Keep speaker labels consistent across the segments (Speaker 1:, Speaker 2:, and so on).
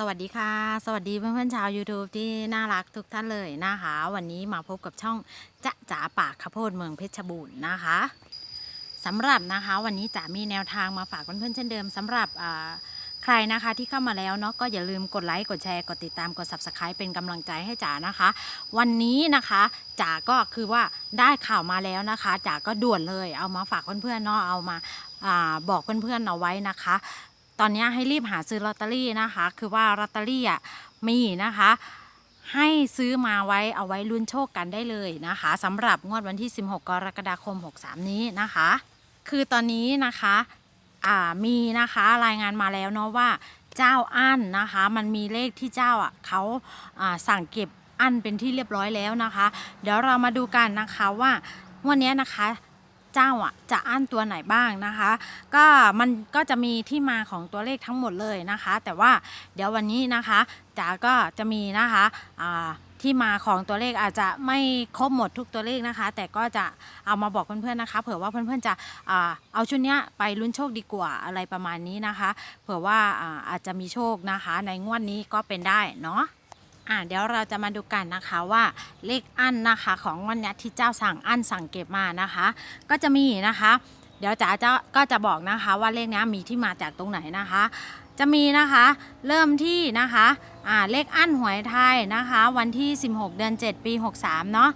Speaker 1: สวัสดีค่ะ สวัสดีเพื่อนๆชาว YouTube ที่น่ารักทุกท่านเลยนะคะ วันนี้มาพบกับช่องจะจ๋าปากข้าวโพดเมืองเพชรบูรณ์นะคะสำหรับนะคะ วันนี้จ๋ามีแนวทางมาฝากเพื่อนๆเช่นเดิมสำหรับใครนะคะที่เข้ามาแล้วเนาะก็อย่าลืมกดไลค์กดแชร์กดติดตามกด subscribe เป็นกำลังใจให้จ๋านะคะ วันนี้นะคะจ๋าก็คือว่าได้ข่าวมาแล้วนะคะจ๋าก็ด่วนเลยเอามาฝากเพื่อนๆเนาะเอามาอาบอกเพื่อนๆเอาไว้นะคะ ตอนนี้ให้รีบหาซื้อลอตเตอรี่นะคะ คือว่าลอตเตอรี่อะมีนะคะ ให้ซื้อมาไว้เอาไว้ลุ้นโชคกันได้เลยนะคะสำหรับงวดวันที่ 16 กรกฎาคม 63 นี้นะคะ คือตอนนี้นะคะอ่ามีนะคะรายงานมาแล้วเนาะว่าเจ้าอั้นนะคะ มันมีเลขที่เจ้าอะเขาอ่าสั่งเก็บอั้นเป็นที่เรียบร้อยแล้วนะคะ เดี๋ยวเรามาดูกันนะคะว่าวันนี้นะคะ เจ้าอะจะอั้นตัวไหนบ้างนะคะ ก็มันก็จะมีที่มาของตัวเลขทั้งหมดเลยนะคะ แต่ว่าเดี๋ยววันนี้นะคะจ๋าก็จะมีนะคะที่มาของตัวเลขอาจจะไม่ครบหมดทุกตัวเลขนะคะ แต่ก็จะเอามาบอกเพื่อนๆนะคะ เผื่อว่าเพื่อนๆจะอ่าเอาชุดนี้ไปลุ้นโชคดีกว่าอะไรประมาณนี้นะคะ เผื่อว่าอ่าอาจจะมีโชคนะคะ ในงวดนี้ก็เป็นได้เนาะ อะเดี๋ยวเราจะมาดูกันนะคะว่าเลขอั้นนะคะของวันนี้ที่เจ้าสั่งอั้นสั่งเก็บมานะคะ ก็จะมีนะคะ เดี๋ยวจ๋าจะก็จะบอกนะคะว่าเลขนี้มีที่มาจากตรงไหนนะคะ จะมีนะคะเริ่มที่นะคะอ่าเลขอั้นหวยไทยนะคะ วันที่ 16 เดือน 7 ปี 63 เนาะ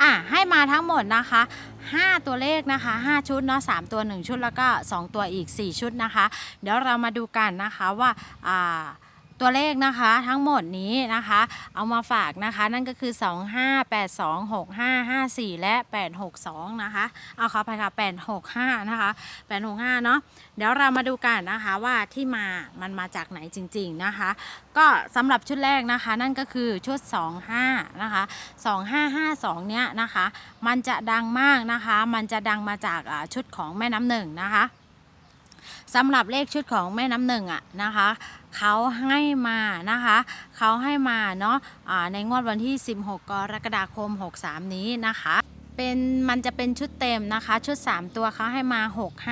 Speaker 1: อะให้มาทั้งหมดนะคะ 5 ตัวเลขนะคะ 5 ชุดเนาะ3ตัว 1 ชุดแล้วก็ 2 ตัวอีก 4 ชุดนะคะ เดี๋ยวเรามาดูกันนะคะว่าอ่า ตัวเลขนะคะทั้งหมดนี้นะคะ เอามาฝากนะคะ นั่นก็คือ 2 5 8 2 6 5 5 4 และ 862 นะคะ เอาขอไปค่ะ 865 นะคะ 865 เนาะเดี๋ยวเรามาดูกันนะคะว่าที่มามันมาจากไหนจริง ๆนะคะ ก็สำหรับชุดแรกนะคะ นั่นก็คือชุด 25 นะคะ 2552 เนี้ยนะคะ มันจะดังมากนะคะ มันจะดังมาจากชุดของแม่น้ำหนึ่งนะคะสำหรับเลขชุดของแม่น้ำหนึ่งอะนะคะ เขาให้มานะคะเขาให้มาเนาะะในงวดวันที่ 16 กรกฎาคม 63 นี้นะคะ เป็นมันจะเป็นชุดเต็มนะคะ ชุด 3 ตัวเขาให้มา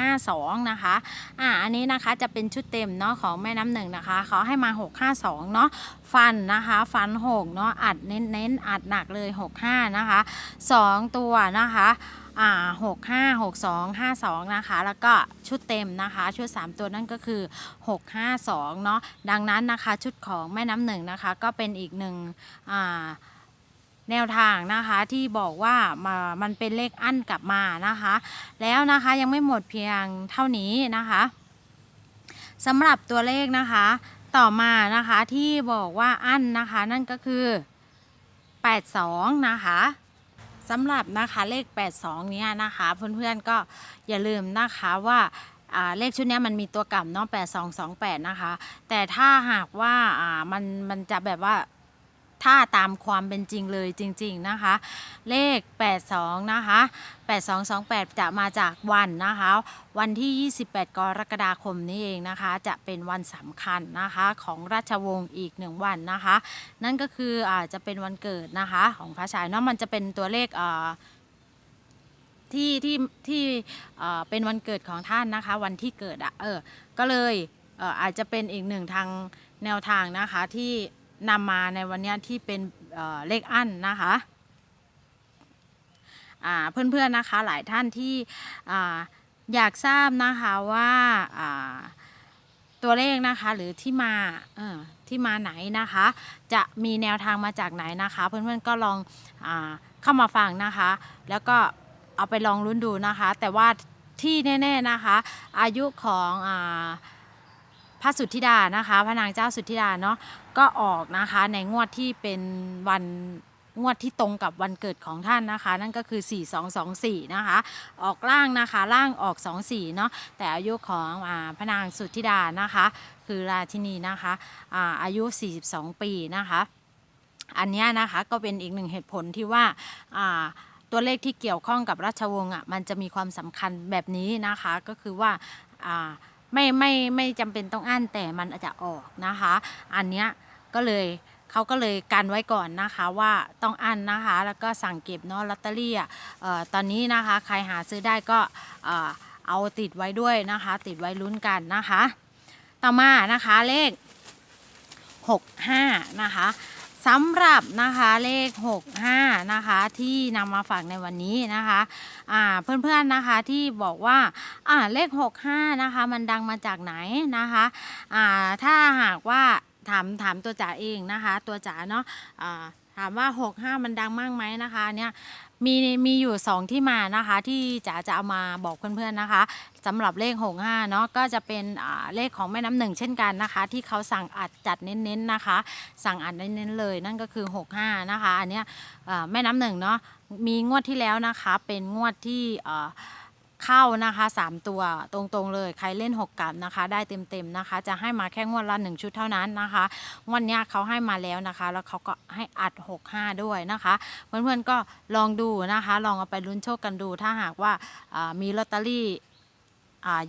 Speaker 1: 652 นะคะอ่าอันนี้นะคะจะเป็นชุดเต็มเนาะของแม่น้ำหนึ่งนะคะเขาให้มา 652 เนาะฟันนะคะ ฟัน 6 เนาะอัดเน้นเน้นอัดหนักเลย 65 นะคะ 2 ตัวนะคะอ่าหกห้าหกสองห้าสองนะคะ แล้วก็ชุดเต็มนะคะ ชุด 3 ตัวนั่นก็คือ 652 เนาะดังนั้นนะคะชุดของแม่น้ำหนึ่งนะคะ ก็เป็นอีกหนึ่งอ่า แนวทางนะคะที่บอกว่ามามันเป็นเลขอั้นกลับมานะคะ แล้วนะคะยังไม่หมดเพียงเท่านี้นะคะสำหรับตัวเลขนะคะ ต่อมานะคะที่บอกว่าอั้นนะคะ นั่นก็คือ 82 นะคะสำหรับนะคะเลข 82 เนี้ยนะคะ เพื่อนๆก็อย่าลืมนะคะว่าเลขชุดนี้มันมีตัวกลับเนาะ8228 นะคะ แต่ถ้าหากว่ามันมันจะแบบว่า ถ้าตามความเป็นจริงเลยจริง ๆนะคะ เลข 82 นะคะ 8228 จะมาจากวันนะคะ วันที่ 28 กรกฎาคมนี้เองนะคะ จะเป็นวันสำคัญนะคะของราชวงศ์อีกหนึ่งวันนะคะ นั่นก็คืออาจจะเป็นวันเกิดนะคะของพระชายเนาะมันจะเป็นตัวเลขอ่าที่ที่ที่เป็นวันเกิดของท่านนะคะ วันที่เกิดอะเออก็เลยเอออาจจะเป็นอีกหนึ่งทางแนวทางนะคะที่ นำมาในวันนี้ที่เป็นเเลขอั้นนะคะอ่าเพื่อนๆนะคะหลายท่านที่ออยากทราบนะคะว่าาตัวเลขนะคะหรือที่มาที่มาไหนนะคะ จะมีแนวทางมาจากไหนนะคะ เพื่อนๆก็ลองอเข้ามาฟังนะคะ แล้วก็เอาไปลองลุ้นดูนะคะ แต่ว่าที่แน่ ๆนะคะ อายุของอพระสุทธิดานะคะ พระนางเจ้าสุทธิดาเนาะ ก็ออกนะคะในงวดที่เป็นวันงวดที่ตรงกับวันเกิดของท่านนะคะ นั่นก็คือ 4224 นะคะ ออกล่างนะคะล่างออก 24 เนาะแต่อายุของอพระนางสุทธิดานะคะ คือราชินีนะคะอาอายุ 42 ปีนะคะ อันนี้นะคะก็เป็นอีกหนึ่งเหตุผลที่ว่าาตัวเลขที่เกี่ยวข้องกับราชวงศ์อะมันจะมีความสำคัญแบบนี้นะคะก็คือว่าอ่า ไม่ไม่ไม่จำเป็นต้องอั้นแต่มันอาจจะออกนะคะ อันเนี้ยก็เลยเขาก็เลยกันไว้ก่อนนะคะว่าต้องอั้นนะคะ แล้วก็สั่งเก็บเนาะลอตเตอรี่อะตอนนี้นะคะใครหาซื้อได้ก็เอ่อเอาติดไว้ด้วยนะคะ ติดไว้ลุ้นกันนะคะ ต่อมานะคะเลข 65 นะคะ สำหรับนะคะเลข 65 นะคะที่นำมาฝากในวันนี้นะคะอ่าเพื่อนๆนะคะที่บอกว่าอ่าเลข 65 นะคะมันดังมาจากไหนนะคะอ่าถ้าหากว่าถามถามตัวจ๋าเองนะคะ ตัวจ๋าเนาะอ่าถามว่า 65 มันดังมากไหมนะคะเนี่ย มีมีอยู่ 2 ที่มานะคะ ที่จ๋าจะเอามาบอกเพื่อนๆนะคะสำหรับเลข 65เนาะก็จะเป็นเลขของแม่น้ำหนึ่งเช่นกันนะคะ ที่เขาสั่งอัดจัดเน้นๆนะคะ สั่งอัดเน้นๆเลยนั่นก็คือ 65 นะคะ อันเนี้ยแม่น้ำหนึ่งเนาะมีงวดที่แล้วนะคะ เป็นงวดที่ เข้านะคะ 3 ตัวตรงๆเลย ใครเล่น 6 กับนะคะ ได้เต็มๆนะคะ จะให้มาแค่งวดละ 1 ชุดเท่านั้นนะคะงวดนี้เขาให้มาแล้วนะคะ แล้วเขาก็ให้อัด 65 ด้วยนะคะเพื่อนๆก็ลองดูนะคะ ลองเอาไปลุ้นโชคกันดู ถ้าหากว่ามีลอตเตอรี่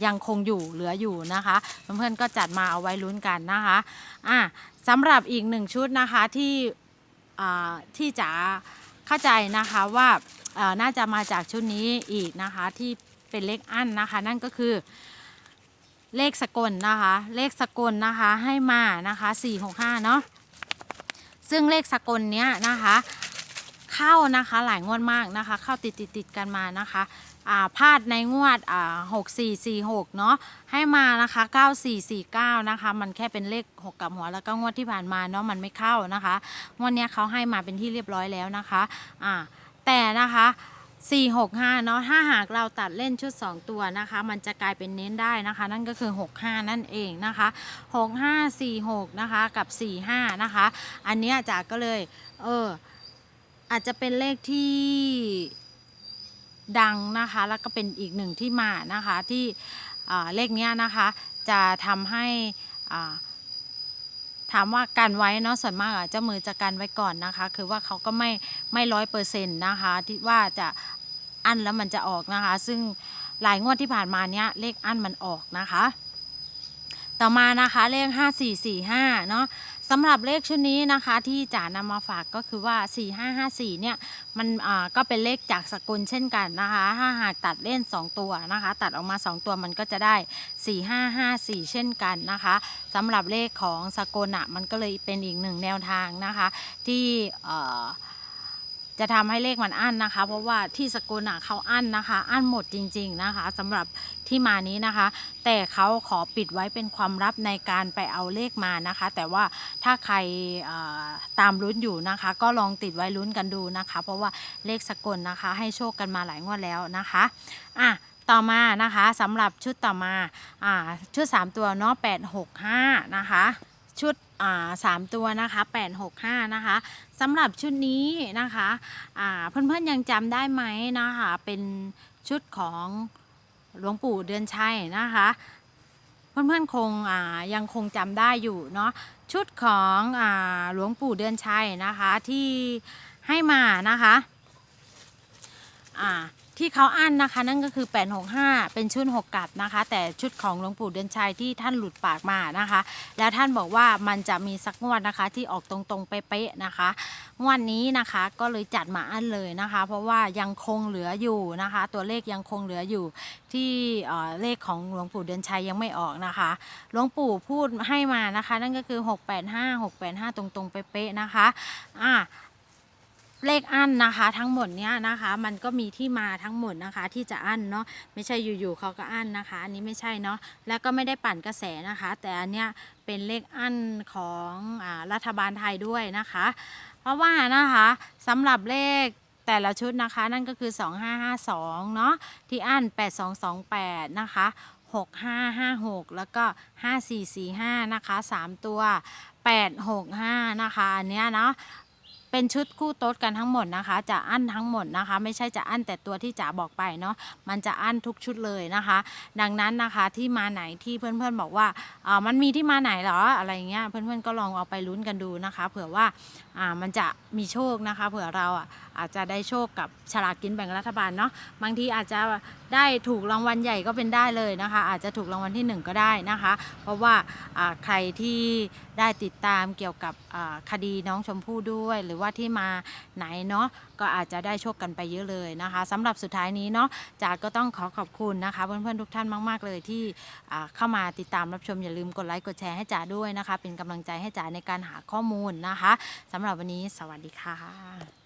Speaker 1: ยังคงอยู่เหลืออยู่นะคะเพื่อนๆก็จัดมาเอาไว้ลุ้นกันนะคะอะสำหรับอีกหนึ่งชุดนะคะที่ที่จ๋าเข้าใจนะคะว่าน่าจะมาจากชุดนี้อีกนะคะที่ เป็นเลขอั้นนะคะ นั่นก็คือ เลขสกลนะคะ เลขสกลนะคะให้มานะคะ465เนาะซึ่งเลขสกลเนี้ยนะคะเข้านะคะหลายงวดมากนะคะ เข้าติดติดติดกันมานะคะอ่าพลาดในงวดอ่าหกสี่สี่หกเนาะให้มานะคะเก้าสี่สี่เก้านะคะมันแค่เป็นเลขหกกับหัวแล้วก็งวดที่ผ่านมาเนาะมันไม่เข้านะคะงวดเนี้ยเขาให้มาเป็นที่เรียบร้อยแล้วนะคะอ่าแต่นะคะ 465เนาะถ้าหากเราตัดเล่นชุด 2 ตัวนะคะ มันจะกลายเป็นเน้นได้นะคะ นั่นก็คือ 65 นั่นเองนะคะ 6546 นะคะกับ 45 นะคะ อันนี้จ๋าก็เลยเอออาจจะเป็นเลขที่ดังนะคะ แล้วก็เป็นอีกหนึ่งที่มานะคะที่เลขเนี้ยนะคะ จะทำให้อ่า ถามว่ากันไว้เนาะส่วนมากเจ้ามือจะกันไว้ก่อนนะคะ คือว่าเขาก็ไม่ไม่ร้อยเปอร์เซ็นต์นะคะที่ว่าจะอั้นแล้วมันจะออกนะคะ ซึ่งหลายงวดที่ผ่านมาเนี้ยเลขอั้นมันออกนะคะ ต่อมานะคะเลข 5445เนาะสำหรับเลขชุดนี้นะคะที่จ๋านำมาฝากก็คือว่า 4554 เนี่ยมันก็เป็นเลขจากสกุลเช่นกันนะคะถ้าหากตัดเล่น 2 ตัวนะคะ ตัดออกมา 2 ตัวมันก็จะได้ 4554 เช่นกันนะคะสำหรับเลขของสกุลอะมันก็เลยเป็นอีกหนึ่งแนวทางนะคะที่ จะทำให้เลขมันอั้นนะคะ เพราะว่าที่สกุลอะเขาอั้นนะคะ อั้นหมดจริง ๆนะคะสำหรับที่มานี้นะคะ แต่เขาขอปิดไว้เป็นความลับในการไปเอาเลขมานะคะ แต่ว่าถ้าใครตามลุ้นอยู่นะคะ ก็ลองติดไว้ลุ้นกันดูนะคะ เพราะว่าเลขสกุลนะคะ ให้โชคกันมาหลายงวดแล้วนะคะอะต่อมานะคะสำหรับชุดต่อมาอ่าชุด 3 ตัวเนาะ865 นะคะ ชุด สามตัวนะคะ865นะคะสำหรับชุดนี้นะคะเพื่อนๆยังจำได้ไหมนะคะเป็นชุดของหลวงปู่เดือนชัยนะคะเพื่อนๆคงยังคงจำได้อยู่เนาะชุดของอหลวงปู่เดือนชัยนะคะที่ให้มานะคะ ที่เขาอั้นนะคะ นั่นก็คือ 865 เป็นชุด6กับนะคะ แต่ชุดของหลวงปู่เดือนชัยที่ท่านหลุดปากมานะคะ แล้วท่านบอกว่ามันจะมีสักงวดนะคะ ที่ออกตรงๆเป๊ะๆนะคะงวดนี้นะคะก็เลยจัดมาอั้นเลยนะคะ เพราะว่ายังคงเหลืออยู่นะคะ ตัวเลขยังคงเหลืออยู่ที่เเลขของหลวงปู่เดือนชัยยังไม่ออกนะคะหลวงปู่พูดให้มานะคะ นั่นก็คือ 685 685 ตรงๆเป๊ะๆนะคะอะ เลขอั้นนะคะ ทั้งหมดเนี้ยนะคะ มันก็มีที่มาทั้งหมดนะคะ ที่จะอั้นเนาะไม่ใช่อยู่ๆเขาก็อั้นนะคะ อันนี้ไม่ใช่เนาะแล้วก็ไม่ได้ปั่นกระแสนะคะ แต่อันเนี้ยเป็นเลขอั้นของอรัฐบาลไทยด้วยนะคะ เพราะว่านะคะสำหรับเลขแต่ละชุดนะคะ นั่นก็คือ 2552 เนาะที่อั้น8228 นะคะ 6556 แล้วก็ 5445 นะคะ 3 ตัว 865 นะคะอันเนี้ยเนาะ เป็นชุดคู่โต๊ดกันทั้งหมดนะคะ จะอั้นทั้งหมดนะคะ ไม่ใช่จะอั้นแต่ตัวที่จ๋าบอกไปเนาะมันจะอั้นทุกชุดเลยนะคะ ดังนั้นนะคะที่มาไหนที่เพื่อนๆบอกว่าอ่ามันมีที่มาไหนเหรออะไรเงี้ยเพื่อนๆก็ลองเอาไปลุ้นกันดูนะคะ เผื่อว่าอ่า มันจะมีโชคนะคะ เผื่อเราอะอาจจะได้โชคกับฉลากกินแบ่งรัฐบาลเนาะบางทีอาจจะได้ถูกรางวัลใหญ่ก็เป็นได้เลยนะคะ อาจจะถูกรางวัลที่หนึ่งก็ได้นะคะ เพราะว่าอ่าใครที่ได้ติดตามเกี่ยวกับคดีน้องชมพู่ด้วย หรือว่าที่มาไหนเนาะก็อาจจะได้โชคกันไปเยอะเลยนะคะสำหรับสุดท้ายนี้เนาะจากก็ต้องขอขอบคุณนะคะ เพื่อนๆทุกท่านมาก ๆ เลยที่เข้ามาติดตามรับชมอย่าลืมกดไลค์กดแชร์ให้จ๋าด้วยนะคะ เป็นกำลังใจให้จ๋าในการหาข้อมูลนะคะสำหรับวันนี้ สวัสดีค่ะ